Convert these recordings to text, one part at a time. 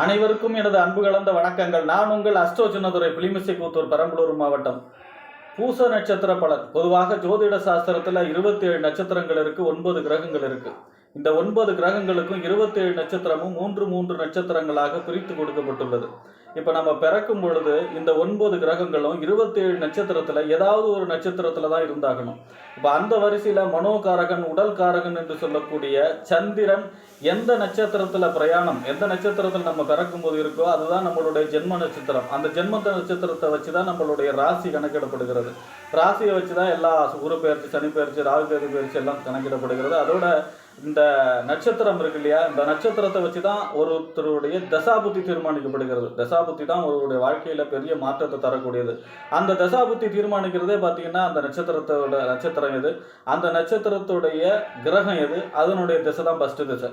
அனைவருக்கும் எனது அன்பு கலந்த வணக்கங்கள். நான் உங்கள் அஷ்டோ சின்னதுரை பிலிமிசை கூத்தூர் பெரம்பலூர் மாவட்டம். பூச நட்சத்திர பலன். பொதுவாக ஜோதிட சாஸ்திரத்தில் இருபத்தி ஏழு நட்சத்திரங்கள் இருக்கு ஒன்பது கிரகங்கள் இருக்கு. இந்த ஒன்பது கிரகங்களுக்கும் இருபத்தி ஏழு நட்சத்திரமும் மூன்று மூன்று நட்சத்திரங்களாக பிரித்து கொடுக்கப்பட்டுள்ளது. இப்போ நம்ம பிறக்கும் பொழுது இந்த ஒன்பது கிரகங்களும் இருபத்தி ஏழு நட்சத்திரத்தில் ஏதாவது ஒரு நட்சத்திரத்தில் தான் இருந்தாகணும். இப்போ அந்த வரிசையில் மனோகாரகன் உடல் காரகன் என்று சொல்லக்கூடிய சந்திரன் எந்த நட்சத்திரத்தில் பிரயாணம் எந்த நட்சத்திரத்தில் நம்ம பிறக்கும்போது இருக்கோ அதுதான் நம்மளுடைய ஜென்ம நட்சத்திரம். அந்த ஜென்ம நட்சத்திரத்தை வச்சு தான் நம்மளுடைய ராசி கணக்கிடப்படுகிறது. ராசியை வச்சு தான் எல்லா குரு பயிற்சி சனி பயிற்சி ராகு கேது பயிற்சி எல்லாம் கணக்கிடப்படுகிறது. அதோட இந்த நட்சத்திரம் இருக்கு இல்லையா? இந்த நட்சத்திரத்தை வச்சு தான் ஒருத்தருடைய தசாபுத்தி தீர்மானிக்கப்படுகிறது. தசாபுத்தி தான் ஒருவருடைய வாழ்க்கையில் பெரிய மாற்றத்தை தரக்கூடியது. அந்த தசாபுத்தி தீர்மானிக்கிறதே பார்த்தீங்கன்னா அந்த நட்சத்திரத்தோட நட்சத்திரம் எது? அந்த நட்சத்திரத்துடைய கிரகம் எது? அதனுடைய திசை தான் ஃபஸ்ட்டு திசை.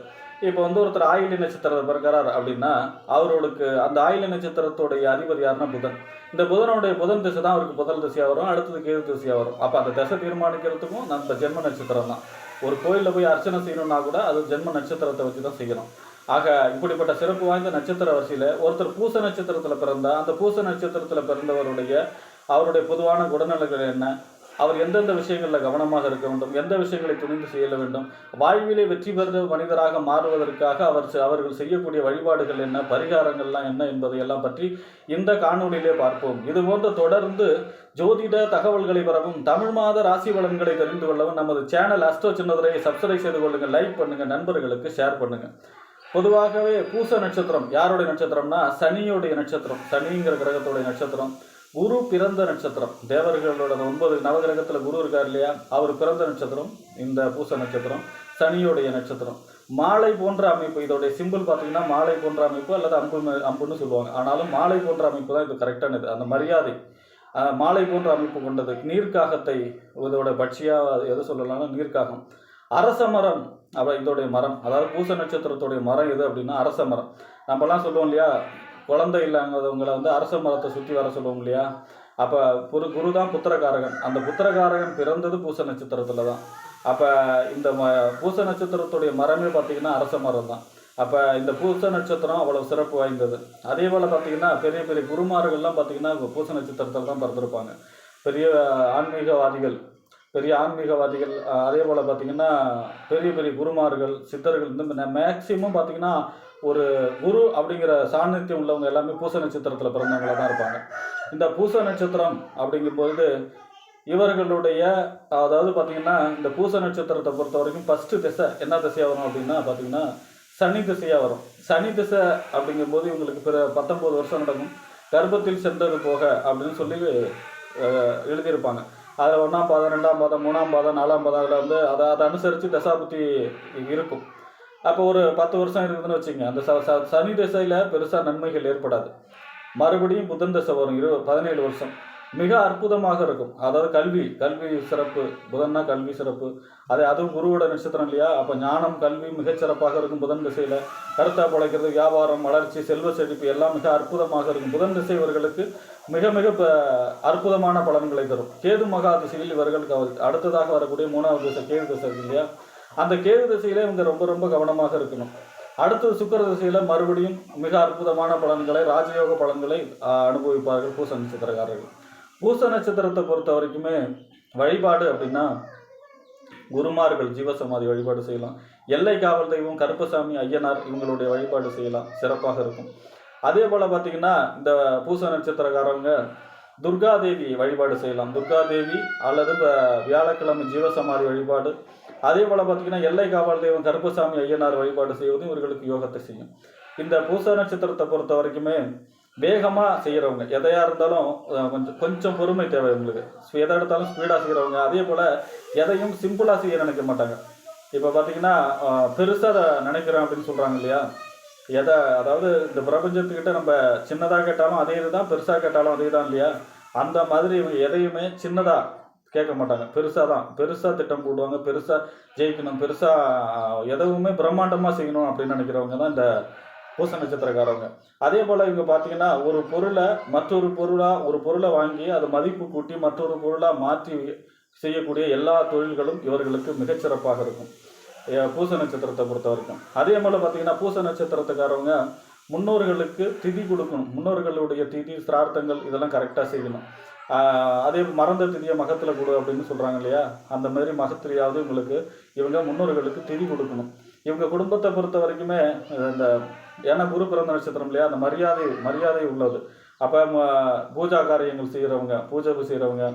இப்போ வந்து ஒருத்தர் ஆயிலி நட்சத்திரத்தை பிறக்கிறார் அப்படின்னா அவர்களுக்கு அந்த ஆயிலி நட்சத்திரத்துடைய அதிபதி யாருன்னா புதன். இந்த புதனுடைய புதன் திசை தான் அவருக்கு புதல் திசையாக வரும் அடுத்தது கேது திசையாக வரும். அப்போ அந்த திசை தீர்மானிக்கிறதுக்கும் அந்த ஜென்ம நட்சத்திரம் தான். ஒரு கோயிலில் போய் அர்ச்சனை செய்யணும்னா கூட அது ஜென்ம நட்சத்திரத்தை வச்சு தான் செய்யணும். ஆக இப்படிப்பட்ட சிறப்பு வாய்ந்த நட்சத்திர வரிசையில் ஒருத்தர் பூச நட்சத்திரத்தில் பிறந்தா அந்த பூச நட்சத்திரத்தில் பிறந்தவருடைய அவருடைய பொதுவான குணநலங்கள் என்ன? அவர் எந்தெந்த விஷயங்களில் கவனமாக இருக்க வேண்டும் எந்த விஷயங்களை துணிந்து செய்ய வேண்டும் வாழ்விலே வெற்றி பெற மனிதராக மாறுவதற்காக அவர் செ- அவர்கள் செய்யக்கூடிய வழிபாடுகள் என்ன பரிகாரங்கள்லாம் என்ன என்பதையெல்லாம் பற்றி இந்த காணொளியிலே பார்ப்போம். இது போன்ற தொடர்ந்து ஜோதிட தகவல்களை பெறவும் தமிழ் மாத ராசி பலன்களை தெரிந்து கொள்ளவும் நமது சேனல் அஸ்ட்ரோ சின்னதுரையை சப்ஸ்கிரைப் செய்து கொள்ளுங்கள் லைக் பண்ணுங்கள் நண்பர்களுக்கு ஷேர் பண்ணுங்கள் பொதுவாகவே பூச நட்சத்திரம் யாருடைய நட்சத்திரம்னா சனியுடைய நட்சத்திரம் சனிங்கிற கிரகத்துடைய நட்சத்திரம். குரு பிறந்த நட்சத்திரம். தேவர்களோட ஒன்பது நவகிரகத்தில் குரு இருக்கார் இல்லையா? அவர் பிறந்த நட்சத்திரம் இந்த பூச நட்சத்திரம் சனியுடைய நட்சத்திரம். மாலை போன்ற அமைப்பு இதோடைய சிம்பிள் பார்த்தீங்கன்னா மாலை போன்ற அமைப்பு அல்லது அம்பு அம்புன்னு சொல்லுவாங்க. ஆனாலும் மாலை போன்ற அமைப்பு தான் இது கரெக்டானது அந்த மரியாதை. மாலை போன்ற அமைப்பு கொண்டது. நீர்க்காகத்தை இதோட பட்சியாக எது சொல்லலாம்னா நீர்க்காகம். அரச மரம் அப்போ இதோடைய மரம். அதாவது பூச நட்சத்திரத்துடைய மரம் எது அப்படின்னா அரச மரம். நம்மலாம் சொல்லுவோம் இல்லையா? குழந்தை இல்லாதவங்களை வந்து அரச மரத்தை சுற்றி வர சொல்லுவோம் இல்லையா? அப்போ குரு குரு தான் புத்திரகாரகன். அந்த புத்திரகாரகன் பிறந்தது பூச நட்சத்திரத்தில் தான். அப்போ இந்த ம பூச நட்சத்திரத்துடைய மரமே பார்த்திங்கன்னா அரச மரம் தான். அப்போ இந்த பூச நட்சத்திரம் அவ்வளோ சிறப்பு வாய்ந்தது. அதே போல் பார்த்திங்கன்னா பெரிய பெரிய குருமார்கள்லாம் பார்த்திங்கன்னா பூச நட்சத்திரத்தில் தான் பிறந்திருப்பாங்க. பெரிய ஆன்மீகவாதிகள் பெரிய ஆன்மீகவாதிகள் அதே போல் பார்த்திங்கன்னா பெரிய பெரிய குருமார்கள் சித்தர்கள் இந்த மேக்சிமம் பார்த்திங்கன்னா ஒரு குரு அப்படிங்கிற சாநித்தியம் உள்ளவங்க எல்லாமே பூச நட்சத்திரத்தில் பிறந்தவங்களாக தான் இருப்பாங்க. இந்த பூச நட்சத்திரம் அப்படிங்கும்போது இவர்களுடைய அதாவது பார்த்தீங்கன்னா இந்த பூச நட்சத்திரத்தை பொறுத்த வரைக்கும் ஃபஸ்ட்டு திசை என்ன திசையாக வரும் அப்படின்னா பார்த்தீங்கன்னா சனி திசையாக வரும். சனி திசை அப்படிங்கும்போது இவங்களுக்கு பிற பத்தொம்போது வருஷம் நடக்கும். கர்ப்பத்தில் சென்றது போக அப்படின்னு சொல்லி எழுதியிருப்பாங்க. அதில் ஒன்றாம் பாதம் ரெண்டாம் பாதம் மூணாம் பாதம் நாலாம் பாதம் அதில் வந்து அதை அதை அனுசரித்து தசாபுத்தி இருக்கும். அப்போ ஒரு பத்து வருஷம் இருக்குதுன்னு வச்சுங்க அந்த ச ச- சனி திசையில் பெருசாக நன்மைகள் ஏற்படாது. மறுபடியும் புதன் திசை வரும். இரு பதினேழு வருஷம். மிக அற்புதமாக இருக்கும். அதாவது கல்வி கல்வி சிறப்பு. புதன்னா கல்வி சிறப்பு. அதே அதுவும் குருவோட நட்சத்திரம் இல்லையா? அப்போ ஞானம் கல்வி மிகச்சிறப்பாக இருக்கும் புதன் திசையில். கருத்தா பிழைக்கிறது வியாபாரம் வளர்ச்சி செல்வ செழிப்பு எல்லாம் மிக அற்புதமாக இருக்கும். புதன் திசை இவர்களுக்கு மிக மிக ப- அற்புதமான பலன்களை தரும். கேது மகா திசையில் இவர்களுக்கு அடுத்ததாக வரக்கூடிய மூணாவது திசை கேது திசை இல்லையா? அந்த கேது திசையில இவங்க ரொம்ப ரொம்ப கவனமாக இருக்கணும். அடுத்தது சுக்கிர திசையில மறுபடியும் மிக அற்புதமான பலன்களை ராஜயோக பலன்களை அனுபவிப்பார்கள் பூச நட்சத்திரக்காரர்கள். பூச நட்சத்திரத்தை பொறுத்த வரைக்குமே வழிபாடு அப்படின்னா குருமார்கள் ஜீவசமாதி வழிபாடு செய்யலாம். எல்லை காவல் தெய்வம் கருப்பசாமி ஐயனார் இவங்களுடைய வழிபாடு செய்யலாம். சிறப்பாக இருக்கும். அதே போல் பார்த்தீங்கன்னா இந்த பூச நட்சத்திரக்காரங்க துர்காதேவி வழிபாடு செய்யலாம். துர்காதேவி அல்லது இப்போ வியாழக்கிழமை ஜீவசமாதி வழிபாடு அதே போல் பார்த்தீங்கன்னா எல்லை காவல் தெய்வம் கருப்பசாமி ஐயனார் வழிபாடு செய்வதும் இவர்களுக்கு யோகத்தை செய்யும். இந்த பூச நட்சத்திரத்தை பொறுத்த வரைக்குமே வேகமாக செய்கிறவங்க எதையாக இருந்தாலும் கொஞ்சம் கொஞ்சம் பொறுமை தேவை உங்களுக்கு. எதை எடுத்தாலும் ஸ்பீடாக செய்கிறவங்க அதே போல் எதையும் சிம்பிளாக செய்ய நினைக்க மாட்டாங்க. இப்போ பார்த்தீங்கன்னா பெருசாக நினைக்கிறேன் அப்படின்னு சொல்கிறாங்க இல்லையா? எதை அதாவது இந்த பிரபஞ்சத்துக்கிட்ட நம்ம சின்னதாக கேட்டாலும் அதே இதுதான் பெருசாக கேட்டாலும் அதே தான் இல்லையா? அந்த மாதிரி இவங்க எதையுமே சின்னதாக கேட்க மாட்டாங்க. பெருசாக தான். பெருசாக திட்டம் போடுவாங்க. பெருசாக ஜெயிக்கணும். பெருசாக எதுவுமே பிரம்மாண்டமாக செய்யணும் அப்படின்னு நினைக்கிறவங்க தான் இந்த பூச நட்சத்திரக்காரவங்க. அதே போல் இவங்க பார்த்தீங்கன்னா ஒரு பொருளை மற்றொரு பொருளாக ஒரு பொருளை வாங்கி அதை மதிப்பு கூட்டி மற்றொரு பொருளாக மாற்றி செய்யக்கூடிய எல்லா தொழில்களும் இவர்களுக்கு மிகச்சிறப்பாக இருக்கும். பூச நட்சத்திரத்தை பொறுத்த வரைக்கும். அதே போல் பார்த்தீங்கன்னா பூச நட்சத்திரத்துக்காரவங்க முன்னோர்களுக்கு திதி கொடுக்கணும். முன்னோர்களுடைய திதி சிரார்த்தங்கள் இதெல்லாம் கரெக்டாக செய்யணும். அதே மறந்த திதியை மகத்தில் கொடு அப்படின்னு சொல்கிறாங்க இல்லையா? அந்த மாதிரி மகத்திரியாவது இவங்களுக்கு இவங்க முன்னோர்களுக்கு திதி கொடுக்கணும். இவங்க குடும்பத்தை பொறுத்த வரைக்குமே இந்த ஏன்னா குரு பிறந்த நட்சத்திரம் இல்லையா? அந்த மரியாதை மரியாதை உள்ளது. அப்போ பூஜா காரியங்கள் செய்கிறவங்க பூஜை செய்கிறவங்க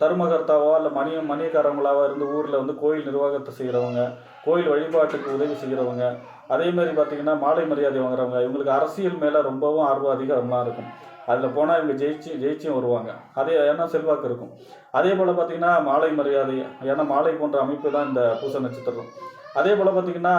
தர்மகர்த்தாவோ இல்லை மணி மணியக்காரங்களாவோ இருந்து ஊரில் வந்து கோயில் நிர்வாகத்தை செய்கிறவங்க கோயில் வழிபாட்டுக்கு உதவி செய்கிறவங்க அதே மாதிரி பார்த்தீங்கன்னா மாலை மரியாதை வாங்குறவங்க இவங்களுக்கு அரசியல் மேலே ரொம்பவும் ஆர்வம் அதிகமாக இருக்கும். அதில் போனால் இவங்க ஜெயிச்சு ஜெயிச்சும் வருவாங்க. அதே ஏன்னா செல்வாக்கு இருக்கும். அதே போல் பார்த்தீங்கன்னா மாலை மரியாதை ஏன்னா மாலை போன்ற அமைப்பு தான் இந்த பூச நட்சத்திரம். அதே போல் பார்த்தீங்கன்னா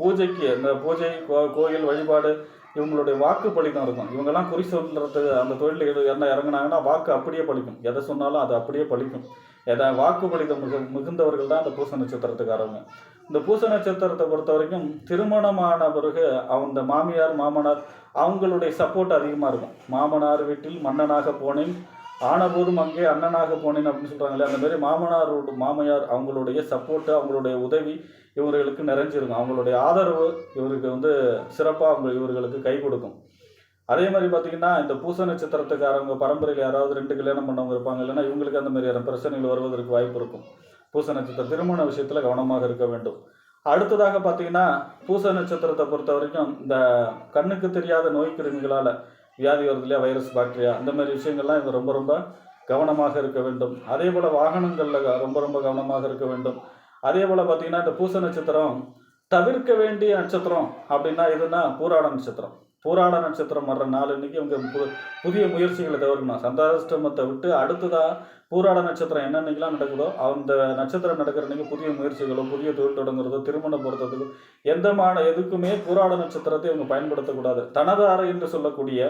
பூஜைக்கு இந்த பூஜை கோயில் வழிபாடு இவங்களுடைய வாக்கு பலிதம் இருக்கும். இவங்கெல்லாம் குறி சொல்றது அந்த தொழில் என்ன இறங்குனாங்கன்னா வாக்கு அப்படியே பழிக்கும் எதை சொன்னாலும் அது அப்படியே பழிக்கும் எதை வாக்கு பலிதம் மிகு மிகுந்தவர்கள் தான் இந்த பூச நட்சத்திரத்துக்காரவங்க இந்த பூச நட்சத்திரத்தை பொறுத்த வரைக்கும் திருமணமான பிறகு அந்த மாமியார் மாமனார் அவங்களுடைய சப்போர்ட் அதிகமாக இருக்கும். மாமனார் வீட்டில் மன்னனாக போனேன் ஆனபோதும் அங்கே அண்ணனாக போனேன் அப்படின்னு சொல்கிறாங்களே அந்த மாதிரி மாமனாரோட மாமியார் அவங்களுடைய சப்போர்ட்டு அவங்களுடைய உதவி இவர்களுக்கு நிறைஞ்சிருக்கும். அவங்களுடைய ஆதரவு இவருக்கு வந்து சிறப்பாக அவங்க இவர்களுக்கு கை கொடுக்கும். அதே மாதிரி பார்த்தீங்கன்னா இந்த பூச நட்சத்திரத்துக்காரவங்க பரம்பரையில் யாராவது ரெண்டு கல்யாணம் பண்ணவங்க இருப்பாங்க. இல்லைன்னா இவங்களுக்கு அந்த மாதிரியான பிரச்சனைகள் வருவதற்கு வாய்ப்பு இருக்கும். பூச நட்சத்திரம் திருமண விஷயத்தில் கவனமாக இருக்க வேண்டும். அடுத்ததாக பார்த்தீங்கன்னா பூச நட்சத்திரத்தை பொறுத்த வரைக்கும் இந்த கண்ணுக்கு தெரியாத நோய் கிருமிகளால் வியாதி வருது இல்லையா? வைரஸ் பாக்டீரியா அந்த மாதிரி விஷயங்கள்லாம் இவங்க ரொம்ப ரொம்ப கவனமாக இருக்க வேண்டும். அதே போல் வாகனங்களில் ரொம்ப ரொம்ப கவனமாக இருக்க வேண்டும். அதே போல் பார்த்தீங்கன்னா இந்த பூச நட்சத்திரம் தவிர்க்க வேண்டிய நட்சத்திரம் அப்படின்னா எதுனா பூராட நட்சத்திரம். பூராட நட்சத்திரம் வர்ற நாள் இன்னைக்கு இவங்க பு- புதிய முயற்சிகளை தவிர்க்கணும் சந்தாஷ்டமத்தை விட்டு அடுத்ததாக பூராட நட்சத்திரம் என்னன்னைக்கெல்லாம் நடக்குதோ அந்த நட்சத்திரம் நடக்கிற புதிய முயற்சிகளோ புதிய தொழில் தொடங்குறதோ திருமணம் பொறுத்ததோ எந்த மான எதுக்குமே பூராட நட்சத்திரத்தை இவங்க பயன்படுத்தக்கூடாது. தனதார என்று சொல்லக்கூடிய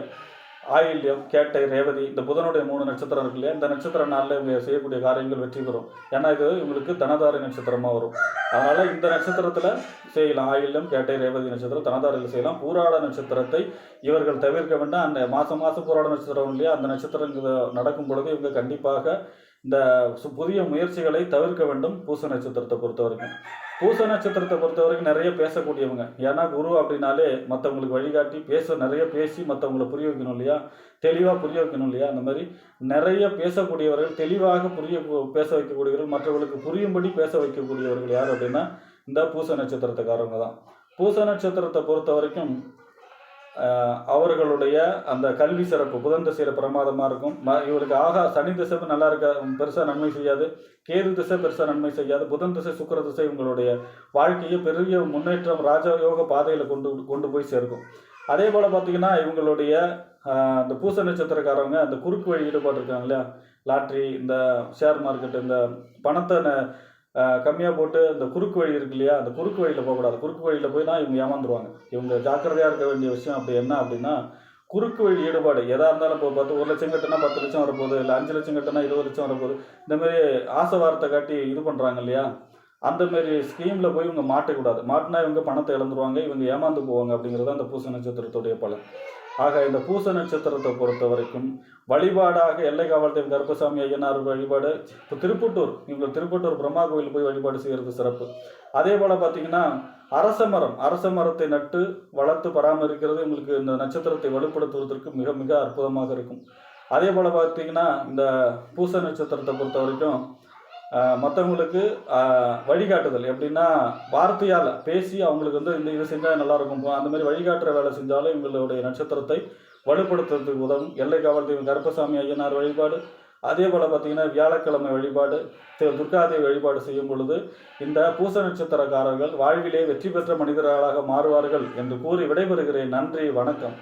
ஆயில்யம் கேட்டை ரேவதி இந்த புதனுடைய மூணு நட்சத்திரம் இருக்கு இல்லையா? இந்த நட்சத்திர நாளில் இவங்க செய்யக்கூடிய காரியங்கள் வெற்றி பெறும். ஏன்னா இது இவங்களுக்கு தனதார நட்சத்திரமாக வரும். அதனால் இந்த நட்சத்திரத்தில் செய்யலாம். ஆயில்யம் கேட்டை ரேவதி நட்சத்திரம் தனதாரியில் செய்யலாம். பூராட நட்சத்திரத்தை இவர்கள் தவிர்க்க வேண்டாம். அந்த மாதம் மாதம் பூராட நட்சத்திரம் இல்லையா? அந்த நட்சத்திரம் நடக்கும் பொழுது இவங்க கண்டிப்பாக இந்த சு- புதிய முயற்சிகளை தவிர்க்க வேண்டும் பூச நட்சத்திரத்தை பொறுத்த வரைக்கும் பூச நட்சத்திரத்தை பொறுத்த வரைக்கும் நிறைய பேசக்கூடியவங்க. ஏன்னா குரு அப்படின்னாலே மற்றவங்களுக்கு வழிகாட்டி பேச நிறைய பேசி மற்றவங்களை புரிய வைக்கணும் இல்லையா? தெளிவாக புரிய வைக்கணும் இல்லையா? அந்த மாதிரி நிறைய பேசக்கூடியவர்கள் தெளிவாக புரிய பேச வைக்கக்கூடியவர்கள் மற்றவர்களுக்கு புரியும்படி பேச வைக்கக்கூடியவர்கள் யார் அப்படின்னா இந்த பூச நட்சத்திரத்துக்காரவங்க தான். பூச நட்சத்திரத்தை பொறுத்த வரைக்கும் அவர்களுடைய அந்த கல்வி சிறப்பு புதன் திசையில் பிரமாதமாக இருக்கும். ம இவருக்கு ஆகா சனி திசை நல்லா இருக்க பெருசாக நன்மை செய்யாது. கேது திசை பெருசாக நன்மை செய்யாது. புதன் திசை சுக்கர திசை உங்களுடைய வாழ்க்கையை பெரிய முன்னேற்றம் ராஜயோக பாதையில் கொண்டு கொண்டு போய் சேர்க்கும். அதே போல் பார்த்தீங்கன்னா இவங்களுடைய அந்த இந்த பூச நட்சத்திரக்காரவங்க அந்த குறுக்கு வழி ஈடுபாடு இருக்காங்க இல்லையா? லாட்ரி இந்த ஷேர் மார்க்கெட் இந்த பணத்தை கம்மியாக போட்டு இந்த குறுக்கு வழி இருக்கு இல்லையா? அந்த குறுக்கு வழியில் போகக்கூடாது. குறுக்கு வழியில் போய் தான் இவங்க ஏமாந்துருவாங்க. இவங்க ஜாக்கிரதையாக இருக்க வேண்டிய விஷயம் அப்படி என்ன அப்படின்னா குறுக்கு வழி ஈடுபாடு. எதாக இருந்தாலும் இப்போ பத்து ஒரு லட்சம் கட்டினா பத்து லட்சம் வரப்போகுது இல்லை அஞ்சு லட்சம் கட்டினா இருபது லட்சம் வரப்போகுது. இந்தமாரி ஆசை வார்த்தை காட்டி இது பண்ணுறாங்க இல்லையா? அந்தமாரி ஸ்கீமில் போய் இவங்க மாட்டக்கூடாது. மாட்டினா இவங்க பணத்தை இழந்துருவாங்க இவங்க ஏமாந்து போவாங்க அப்படிங்கிறது அந்த பூச நட்சத்திரத்துடைய பலன். ஆக இந்த பூச நட்சத்திரத்தை பொறுத்த வரைக்கும் வழிபாடாக எல்லை காவல் தெய்வம் கருப்பசாமி ஐயனார் வழிபாடு இப்போ திருப்பட்டூர் இவங்க திருப்பட்டூர் பிரம்மா கோயில் போய் வழிபாடு செய்கிறது சிறப்பு. அதே போல் பார்த்தீங்கன்னா அரச மரம் அரச மரத்தை நட்டு வளர்த்து பராமரிக்கிறது உங்களுக்கு இந்த நட்சத்திரத்தை வலுப்படுத்துவதற்கு மிக மிக அற்புதமாக இருக்கும். அதே போல் பார்த்தீங்கன்னா இந்த பூச நட்சத்திரத்தை பொறுத்த வரைக்கும் மற்றவங்களுக்கு வழிகாட்டுதல். எப்படின்னா வார்த்தையால் பேசி அவங்களுக்கு வந்து இந்த இது செஞ்சால் நல்லா இருக்கும் அந்த மாதிரி வழிகாட்டுற வேலை செஞ்சாலும் இவங்களுடைய நட்சத்திரத்தை வலுப்படுத்துறதுக்கு உதவும். எல்லை காவல் தெய்வம் கருப்பசாமி ஐயனார் வழிபாடு. அதே போல் பார்த்தீங்கன்னா வியாழக்கிழமை வழிபாடு துர்காதேவி வழிபாடு செய்யும் பொழுது இந்த பூச நட்சத்திரக்காரர்கள் வாழ்விலே வெற்றி பெற்ற மனிதர்களாக மாறுவார்கள் என்று கூறி விடைபெறுகிறேன். நன்றி வணக்கம்.